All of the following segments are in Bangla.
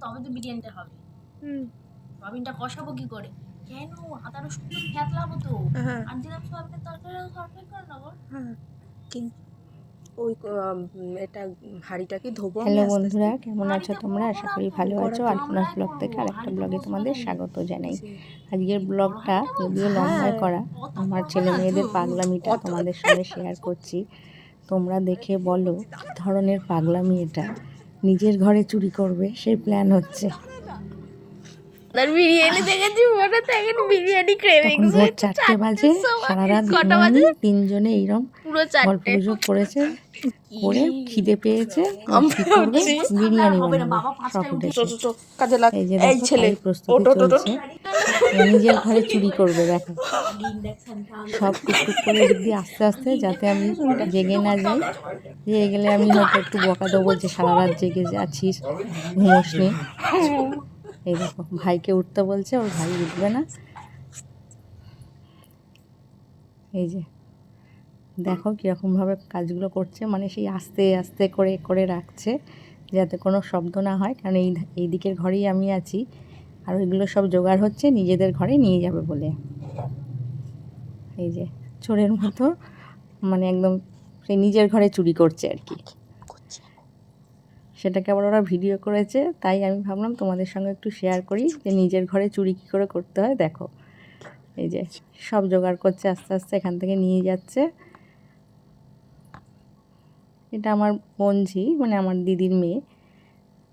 তবে তো বিরিয়ানিটা হবে। হুম। সয়াবিনটা কষাবো কি করে? কেন? আদা রসুন তো ফ্যাতলাবো তো হ্যাঁ। আর দিলাম সয়াবিনের তরকারি তরকারি করে নেব। হ্যাঁ কি? ওই এটা হাঁড়িটাকে ধোবো হ্যালো। বন্ধুরা কেমন আছো তোমরা? আশা করি ভালো আছো। আলপনাস ব্লগ থেকে আরেকটা ব্লগে তোমাদের স্বাগত জানাই। আজকের ব্লগটা যদিও লম্বায় করা আমার ছেলে মেয়েদের পাগলামিটা তোমাদের সঙ্গে শেয়ার করছি। তোমরা দেখে বলো কী ধরনের পাগলামি এটা। নিজের ঘরে চুরি করবে সেই প্ল্যান হচ্ছে। বিরিয়ানি দেখেছি মনে তো এখন বিরিয়ানি ক্রেভিং ভোর চারটে বাজে সারা রাত কটা বাজে? তিনজনে এইরকম পুরো চারটে। করেছে করে খিদে পেয়েছে বিরিয়ানি বানাবে এই যে এই ছেলে প্রস্তুতি। চলছে। নিজের ঘরে চুরি করবে দেখো। সব টুকটুক করে দিয়ে আস্তে আস্তে যাতে আমি জেগে না যাই। জেগে গেলে আমি হয়তো একটু বকা দেবো যে সারা রাত জেগে আছিস ঘুমোস নি এই দেখো, ভাইকে উঠতে বলছে, ওর ভাই উঠবে না। এই যে, দেখো কীরকমভাবে কাজগুলো করছে মানে সেই আস্তে আস্তে করে করে রাখছে, যাতে কোনো শব্দ না হয়, কারণ এই এই দিকের ঘরেই আমি আছি, আর ওইগুলো সব জোগাড় হচ্ছে, নিজেদের ঘরে নিয়ে যাবে বলে। এই যে, চোরের মতো মানে একদম সেই নিজের ঘরে চুরি করছে আর কি। সেটাকে আবার ওরা ভিডিও করেছে, তাই আমি ভাবলাম তোমাদের সঙ্গে একটু শেয়ার করি যে নিজের ঘরে চুরি কী করে করতে হয়, দেখো। এই যে, সব জোগাড় করছে, আস্তে আস্তে এখান থেকে নিয়ে যাচ্ছে। এটা আমার বোনঝি মানে আমার দিদির মেয়ে।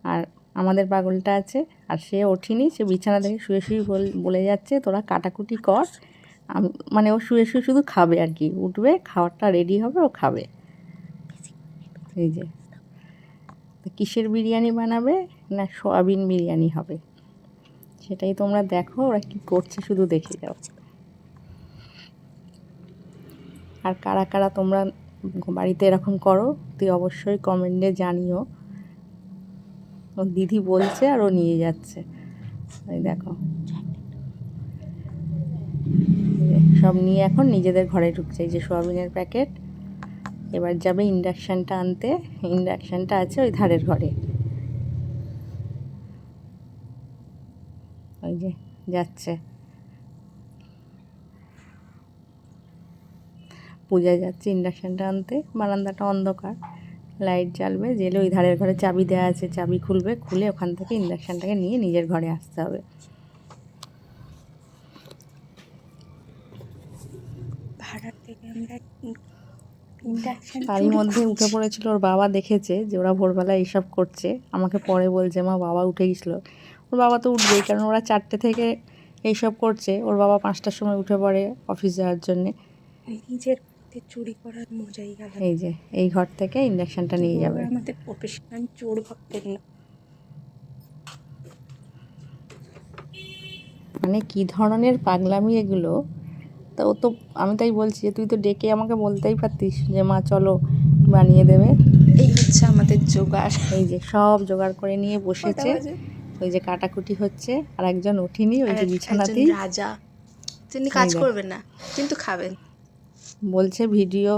আর আমাদের পাগলটা আছে, আর সে ওঠেনি, সে বিছানা থেকে শুয়ে শুয়ে বল- যাচ্ছে, তোরা কাটাকুটি কর। মানে ও শুয়ে শুয়ে শুধু খাবে আর কি, উঠবে খাওয়ারটা রেডি হবে, ও খাবে। এই যে। কিসের বিরিয়ানি বানাবে না সোয়াবিন বিরিয়ানি হবে? সেটাই তোমরা দেখো, ওরা কি করছে শুধু দেখে যাও। আর কারা কারা তোমরা বাড়িতে এরকম করো তুই অবশ্যই কমেন্টে জানিও। ও দিদি বলছে আর ও নিয়ে যাচ্ছে। এই দেখো। সব নিয়ে এখন নিজেদের ঘরে ঢুকছে, এই যে সোয়াবিনের প্যাকেট। এবার যাবে ইন্ডাকশানটা আনতে। ইন্ডাকশানটা আছে ওই ধারের ঘরে। ওই যে যাচ্ছে। পূজা যাচ্ছে ইন্ডাকশানটা আনতে। বারান্দাটা অন্ধকার। লাইট জ্বালবে জেলে ওই ধারের ঘরে চাবি দেওয়া আছে, চাবি খুলবে, খুলে ওখান থেকে ইন্ডাকশানটাকে নিয়ে নিজের ঘরে আসতে হবে। ভাড়ার থেকে আমরা তারই মধ্যে উঠে পড়েছিল ওর বাবা দেখেছে যে ওরা ভোরবেলা এইসব করছে। আমাকে পরে বলছে মা বাবা উঠে গেছিল। ওর বাবা তো উঠবেই কারণ ওরা চারটে থেকে এইসব করছে। ওর বাবা পাঁচটার সময় উঠে পড়ে অফিস যাওয়ার জন্যে। নিজের চুরি করার মজাই আলাদা। এই যে এই ঘর থেকে ইন্ডাকশানটা নিয়ে যাবে। আমাদের প্রফেশনাল চোর ভাবতেন না। মানে কি ধরনের পাগলামি এগুলো? তা ও তো আমি তাই বলছি যে তুই তো ডেকে আমাকে বলতেই পারতিস যে মা চলো বানিয়ে দেবে। এই হচ্ছে আমাদের জোগাড়। এই যে সব জোগাড় করে নিয়ে বসেছে। ওই যে কাটাকুটি হচ্ছে আর একজন ওঠেনি ওই যে বিছানাতেই। রাজা। তিনি কাজ করবেন না কিন্তু খাবেন। বলছে ভিডিও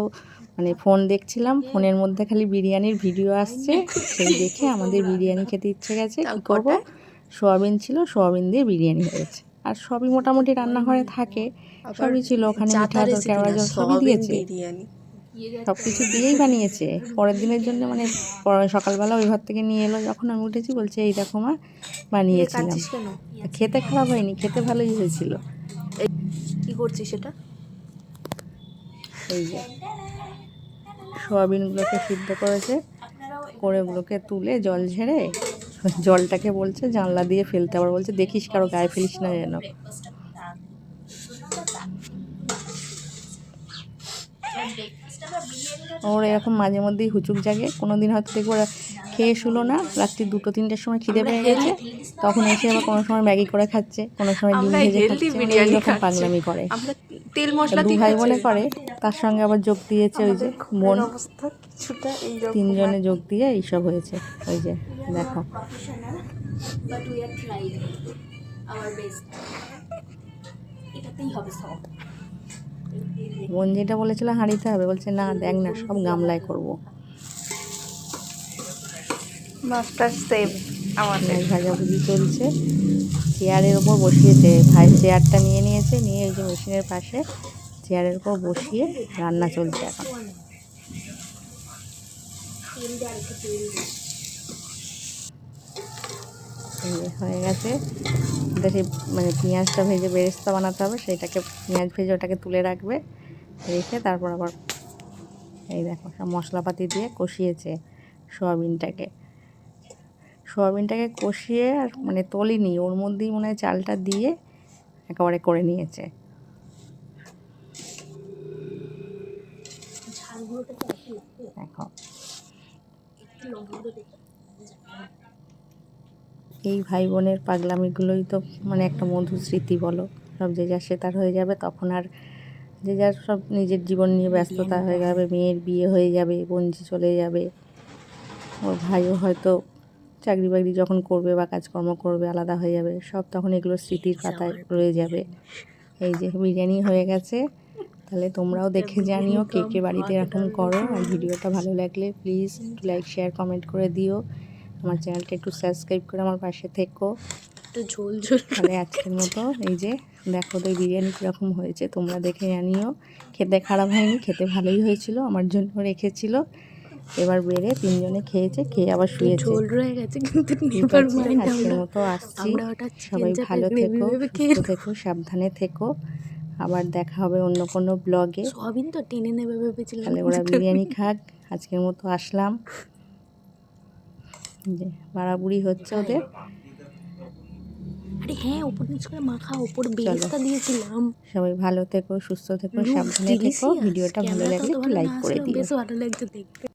মানে ফোন দেখছিলাম ফোনের মধ্যে খালি বিরিয়ানির ভিডিও আসছে। সেই দেখে আমাদের বিরিয়ানি খেতে ইচ্ছে গেছে কি করব? সোয়াবিন ছিল সোয়াবিন দিয়ে বিরিয়ানি হয়েছে। আর সবই মোটামুটি রান্নাঘরে থাকে। সবই ছিল ওখানে মিঠা সবই দিয়েছে। বিরিয়ানি। সব কিছু দিয়েই বানিয়েছে। পরের দিনের জন্য মানে সকালবেলা ওই ঘর থেকে নিয়ে এলো যখন আমি উঠেছি বলছে এই দেখো মা বানিয়েছিলাম। খেতে খারাপ হয়নি খেতে ভালোই হয়েছিল। কি করছিস সেটা? এই যে সোয়াবিনগুলোকে সিদ্ধ করেছে করে ওগুলোকে তুলে জল ঝেড়ে জলটাকে বলছে জানলা দিয়ে ফেলতে আবার বলছে দেখিস কারও গায়ে ফেলিস না যেন। ওর এরকম মাঝে মধ্যেই হুচুক জাগে। কোনো দিন হয়তো দেখব ওরা খেয়ে শুলো না। রাত্রি দুটো তিনটের সময় খিদে পেয়ে গেছে। তখন এসে আবার কোনো সময় ম্যাগি করে খাচ্ছে কোনো সময় ডিম ভেজে খাচ্ছে। এইরকম পাগলামি করে। আমরা তেল মশলা দু ভাই। বোনে করে তার সঙ্গে আবার যোগ দিয়েছে ওই যে বোন। কিছুটা তিনজনে যোগ দিয়ে এইসব হয়েছে। ওই যে দেখো। But we are trying our best এটাতেই হবে সব। বোন যেটা বলেছিল হাঁড়িতে হবে বলছে না দেখ না সব গামলায় করব। মাস্টার সেভ পেঁয়াজ ভাজাভুজি চলছে। চেয়ারের ওপর বসিয়েছে ভাই চেয়ারটা নিয়ে নিয়েছে নিয়ে ওই যে মেশিনের পাশে চেয়ারের উপর বসিয়ে রান্না চলছে এখন। হয়ে গেছে। এটা সেই মানে পেঁয়াজটা ভেজে বেরেস্তা বানাতে হবে সেটাকে পেঁয়াজ ভেজে ওটাকে তুলে রাখবে রেখে তারপর আবার এই দেখো সব মশলাপাতি দিয়ে কষিয়েছে সোয়াবিনটাকে। সোয়াবিনটাকে কষিয়ে আর মানে তলিনি ওর মধ্যেই মনে হয় চালটা দিয়ে একেবারে করে নিয়েছে। দেখো। এই ভাই বোনের পাগলামিগুলোই তো মানে একটা মধুর স্মৃতি বলো। সব যে যার সে তার হয়ে যাবে, তখন আর যে যার সব নিজের জীবন নিয়ে ব্যস্ততা হয়ে যাবে, মেয়ের বিয়ে হয়ে যাবে বঞ্জি চলে যাবে। ওর ভাইও হয়তো চাকরি বাকরি যখন করবে বা কাজকর্ম করবে, আলাদা হয়ে যাবে, সব তখন এগুলো স্মৃতির পাতায় রয়ে যাবে। এই যে বিরিয়ানি হয়ে গেছে, তাহলে তোমরাও দেখে জানিও কে কে বাড়িতে এরকম করো। আর ভিডিওটা ভালো লাগলে প্লিজ লাইক শেয়ার কমেন্ট করে দিও। আমার চ্যানেলটা একটু সাবস্ক্রাইব করে আমার পাশে থেকো। একটু ঝোল ঝোল। তাহলে আজকের মতো এই যে দেখো তো বিরিয়ানি কীরকম হয়েছে তোমরা দেখে জানিও। খেতে খারাপ হয়নি খেতে ভালোই হয়েছিল আমার জন্য রেখেছিল। এবার বেড়ে তিনজনে খেয়েছে খেয়ে আবার শুয়েছে। ঝোল রয়ে গেছে কিন্তু মাইন্ড আজকের মতো আসছি। সবাই ভালো থেকো সুস্থ থেকো সাবধানে থেকো। আবার দেখা হবে অন্য কোনো ব্লগে সয়াবিন তো টেনে নেবে ভেবেছিলাম। তাহলে ওরা বিরিয়ানি খাক আজকের মতো আসলাম। যে বাড়াবুড়ি হচ্ছে ওদের। আরে হ্যাঁ উপর নিচ করে মাখা ওপর বেরেস্তা দিয়েছিলাম। সবাই ভালো থেকো সুস্থ থেকো সাবধানে থেকো। ভিডিওটা ভালো লাগলে একটু লাইক করে দিও। বেশ ভালো লাগছে দেখতে।